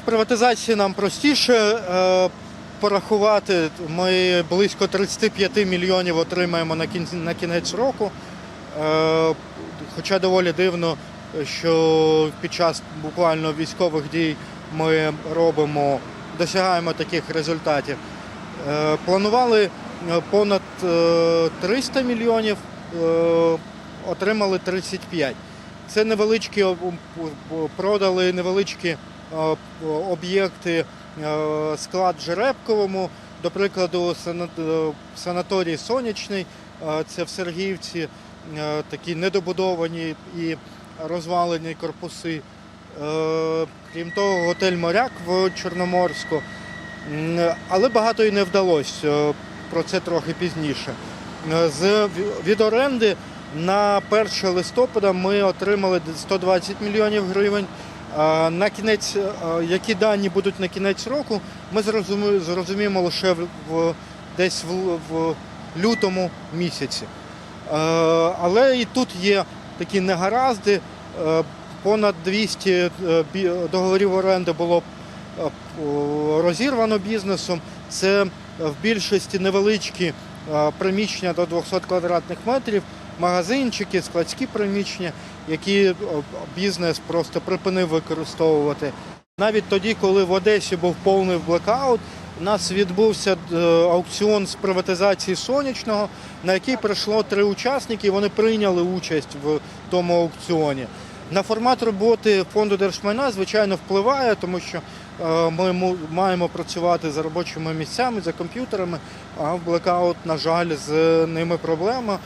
З приватизації нам простіше е, порахувати. Ми близько 35 мільйонів отримаємо на кінець, року. Е, Хоча доволі дивно, що під час буквально військових дій ми робимо, досягаємо таких результатів. Е, Планували понад е, 300 мільйонів, отримали 35. Це невеличкі продали невеличкі об'єкти, е, склад Жеребковому, до прикладу, е, санаторій Сонячний, е, це в Сергіївці, е, такі недобудовані і розвалені корпуси. Е, Крім того, готель Моряк в Чорноморську. Але багато і не вдалося. е, Про це трохи пізніше. Е, З від оренди на 1 листопада ми отримали 120 мільйонів гривень. На кінець, які дані будуть на кінець року, ми зрозуміємо лише в, десь в, лютому місяці. Але і тут є такі негаразди. Понад 200 е, договорів оренди було е, розірвано бізнесом. Це в більшості невеличкі приміщення до 200 квадратних метрів, магазинчики, складські приміщення, які е, бізнес просто припинив використовувати. Навіть тоді, коли в Одесі був повний блекаут, у нас відбувся е, аукціон з приватизації сонячного, на який прийшло три учасники. і Вони прийняли участь в тому аукціоні. На формат роботи фонду держмайна, звичайно, впливає, тому що е, ми маємо працювати за робочими місцями, за комп'ютерами, а в блекаут, на жаль, з ними проблема.